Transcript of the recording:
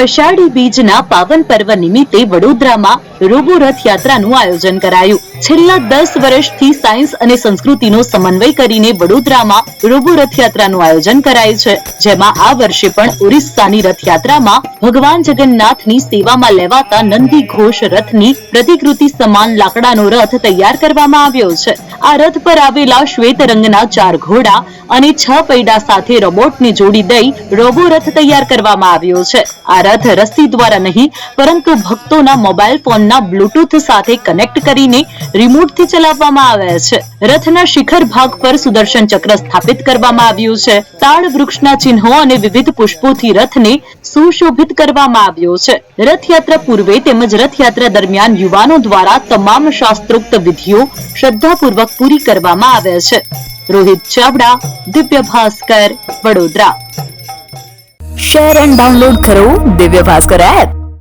અષાઢી બીજના પાવન પર્વ નિમિત્તે વડોદરામાં રોબો રથયાત્રાનું આયોજન કરાયું. છેલ્લા દસ વર્ષથી સાયન્સ અને સંસ્કૃતિનો સમન્વય કરીને વડોદરામાં રોબો રથયાત્રાનું આયોજન કરાય છે. જેમાં આ વર્ષે પણ ઓરિસ્સાની રથયાત્રામાં ભગવાન જગન્નાથની સેવામાં લેવાતા નંદી ઘોષ રથની પ્રતિકૃતિ સમાન લાકડાનો રથ તૈયાર કરવામાં આવ્યો છે. આ રથ પર આવેલા શ્વેત રંગના ચાર ઘોડા અને છ પૈડા સાથે રોબોટને જોડી દઈ રોબો રથ તૈયાર કરવામાં આવ્યો છે. આ રથ રસ્સી દ્વારા નહીં, પરંતુ ભક્તોના મોબાઈલ ફોનના બ્લૂટૂથ સાથે કનેક્ટ કરીને રિમોટથી ચલાવવામાં આવે છે. રથના શિખર ભાગ પર સુદર્શન ચક્ર સ્થાપિત કરવામાં આવ્યું છે. તાળ વૃક્ષના ચિહ્નો અને વિવિધ પુષ્પોથી રથને સુશોભિત કરવામાં આવ્યો છે. રથયાત્રા પૂર્વે તેમજ રથયાત્રા દરમિયાન યુવાનો દ્વારા તમામ શાસ્ત્રોક્ત વિધિઓ શ્રદ્ધાપૂર્વક પૂરી કરવામાં આવે છે. Rohit Chavda, Divya Bhaskar, Vadodara. Share and download કરો દિવ્ય ભાસ્કર એપ.